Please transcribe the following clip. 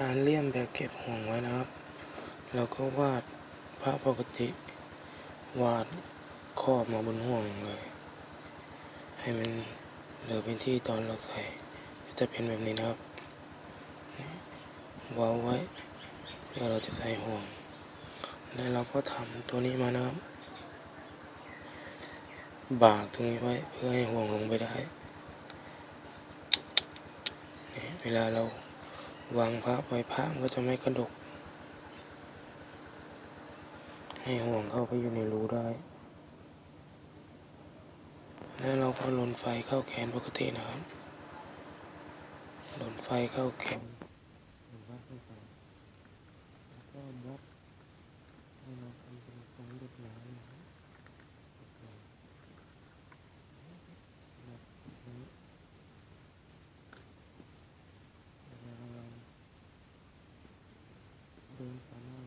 การเลี่ยมแบบเก็บห่วงไว้นะครับ แล้วก็วาดพระปกติ วาดครอบมาบนห่วงเลย ให้มันเหลือพื้นที่ตอนเราใส่จะเป็นแบบนี้นะครับวาไว้เพื่อเราจะใส่ห่วง แล้วเราก็ทำตัวนี้มานะครับ บากตรงนี้ไว้เพื่อให้ห่วงลงไปได้ เวลาเรา วางพระไว้พระมันก็จะไม่กระดก ให้ห่วงเข้าไปอยู่ในรูได้ แล้วเราก็ลนไฟเข้าแขนปกตินะครับลนไฟเข้าแขนลนวัดเข้าไปแล้วก็มัดให้เราเป็นทรงเรียบร้อยนะครับเรียบร้อยวัดแบบนี้แล้วเรา เดิ